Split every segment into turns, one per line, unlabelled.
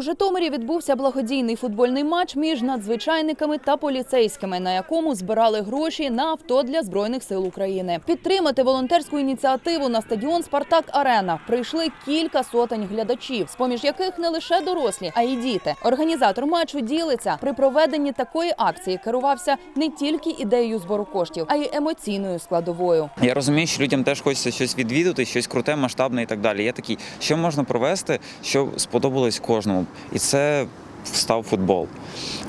У Житомирі відбувся благодійний футбольний матч між надзвичайниками та поліцейськими, на якому збирали гроші на авто для збройних сил України. Підтримати волонтерську ініціативу на стадіон Спартак Арена прийшли кілька сотень глядачів, з поміж яких не лише дорослі, а й діти. Організатор матчу ділиться при проведенні такої акції керувався не тільки ідеєю збору коштів, а й емоційною складовою.
Я розумію, що людям теж хочеться щось відвідати, щось круте, масштабне і так далі. Я такий, що можна провести, що сподобалось кожному, і це став футбол.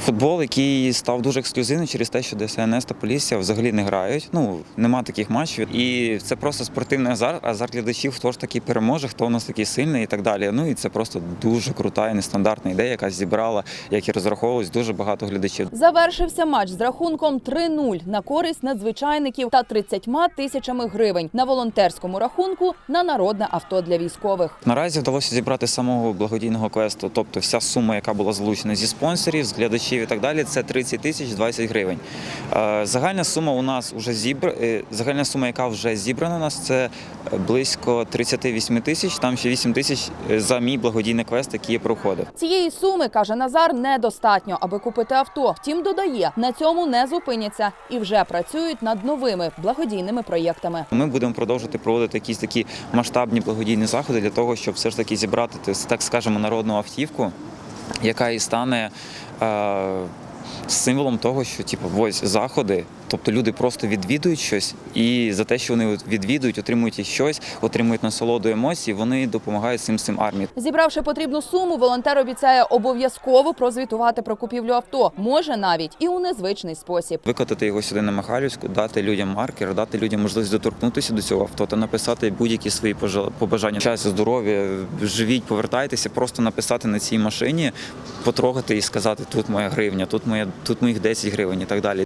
Футбол, який став дуже ексклюзивним через те, що ДСНС та Полісся взагалі не грають. Ну нема таких матчів. І це просто спортивний азарт, азарт глядачів, хто ж такий переможе, хто у нас такий сильний і так далі. Ну і це просто дуже крута і нестандартна ідея, яка зібрала, як і розраховувалось, дуже багато глядачів.
Завершився матч з рахунком 3-0 на користь надзвичайників та 30 тисячами гривень на волонтерському рахунку на народне авто для військових.
Наразі вдалося зібрати самого благодійного квесту, тобто вся сума, яка була залучена зі спонсорів, з глядачів і так далі, це 30 тисяч 20 гривень. Загальна сума у нас вже зібр... е, загальна сума, яка вже зібрана у нас, це близько 38 тисяч. Там ще 8 тисяч е, за мій благодійний квест, який я проходив.
Цієї суми каже Назар недостатньо, аби купити авто. Втім, додає, на цьому не зупиняться і вже працюють над новими благодійними проєктами.
Ми будемо продовжувати проводити якісь такі масштабні благодійні заходи для того, щоб все ж таки зібрати так скажемо народну автівку, яка і стане. Е- Символом того, що типу, ось заходи, тобто люди просто відвідують щось, і за те, що вони відвідують, отримують щось, отримують насолоду емоцій, вони допомагають цим цим армії.
Зібравши потрібну суму, волонтер обіцяє обов'язково прозвітувати про купівлю авто, може навіть і у незвичний спосіб.
Викотати його сюди на Михайлівську, дати людям маркер, дати людям можливість доторкнутися до цього авто та написати будь-які свої побажання. Щастя, здоров'я, живіть, повертайтеся, просто написати на цій машині, потрогати і сказати, тут моя гривня, тут моя, тут моїх 10 гривень і так далі.